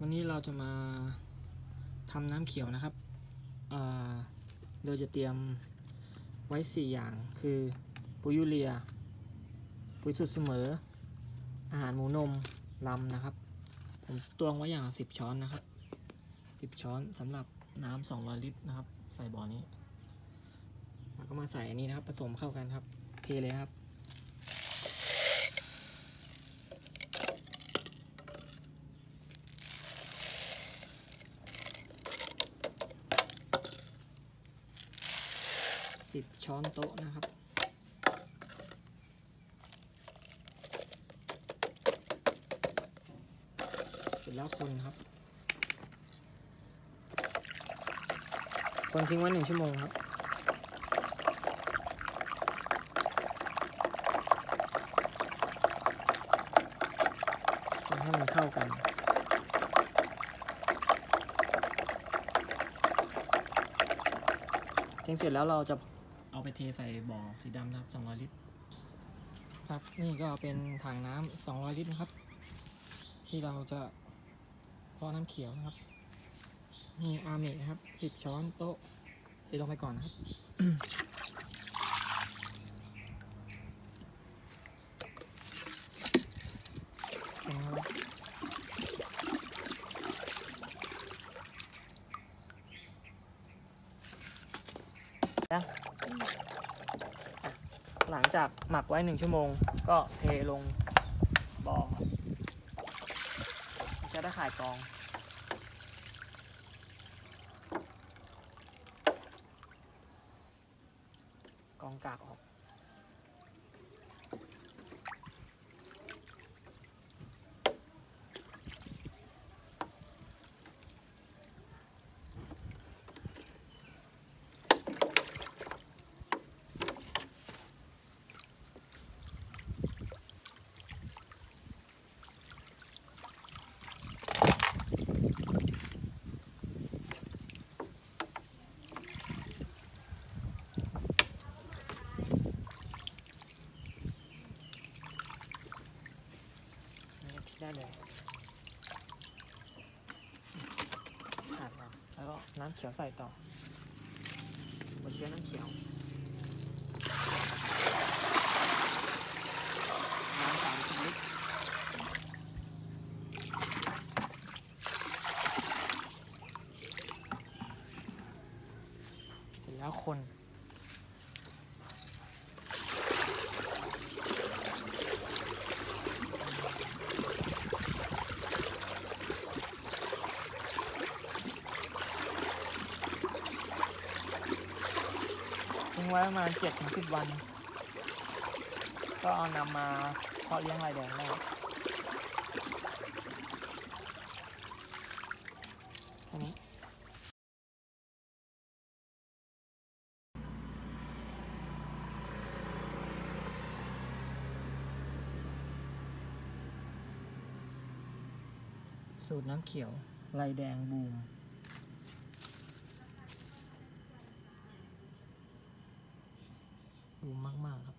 วันนี้เราจะมาทำน้ำเขียวนะครับ โดยจะเตรียมไว้ 4 อย่าง คือปุ๋ยยูเรีย ปุ๋ยสุดเสมอ อาหารหมูนมลำนะครับ ผมตวงไว้อย่างละ10 ช้อนนะครับ 10 ช้อนสำหรับน้ำ200 ลิตรนะครับ ใส่บ่อนี้ แล้วก็มาใส่อันนี้นะครับ ผสมเข้ากันครับ เทเลยครับ สิบช้อนโต๊ะนะครับ เสร็จแล้วคนครับ คนทิ้งไว้หนึ่งชั่วโมงครับให้มันเข้ากันทิ้งเสร็จแล้วเราจะ เอาไปเทใส่บ่อสีดำนะครับ 200 ลิตร ครับนี่ก็เป็นถังน้ำ200 ลิตรนะครับ ที่เราจะเพาะน้ำเขียวนะครับ นี่อาเมะนะครับ 10 ช้อนโต๊ะเทลงไปก่อนนะครับครับยังอะ หลังจากหมักไว้หนึ่งชั่วโมง ก็เทลงบ่อจะได้ข่ายกอง กองกากออก นี่ ได้เลยขาดมาแล้วก็น้ำเขียวใส่ต่อหัวเชื้อน้ำเขียว น้ำสามสิบลิตรเสร็จแล้วคน งไว้ประมาณเจ็ดถึงสิบวัน ก็เอานำมาเพาะเลี้ยงลายแดงได้แค่นี้สูตรน้ำเขียวลายแดงบูม มมากๆครับ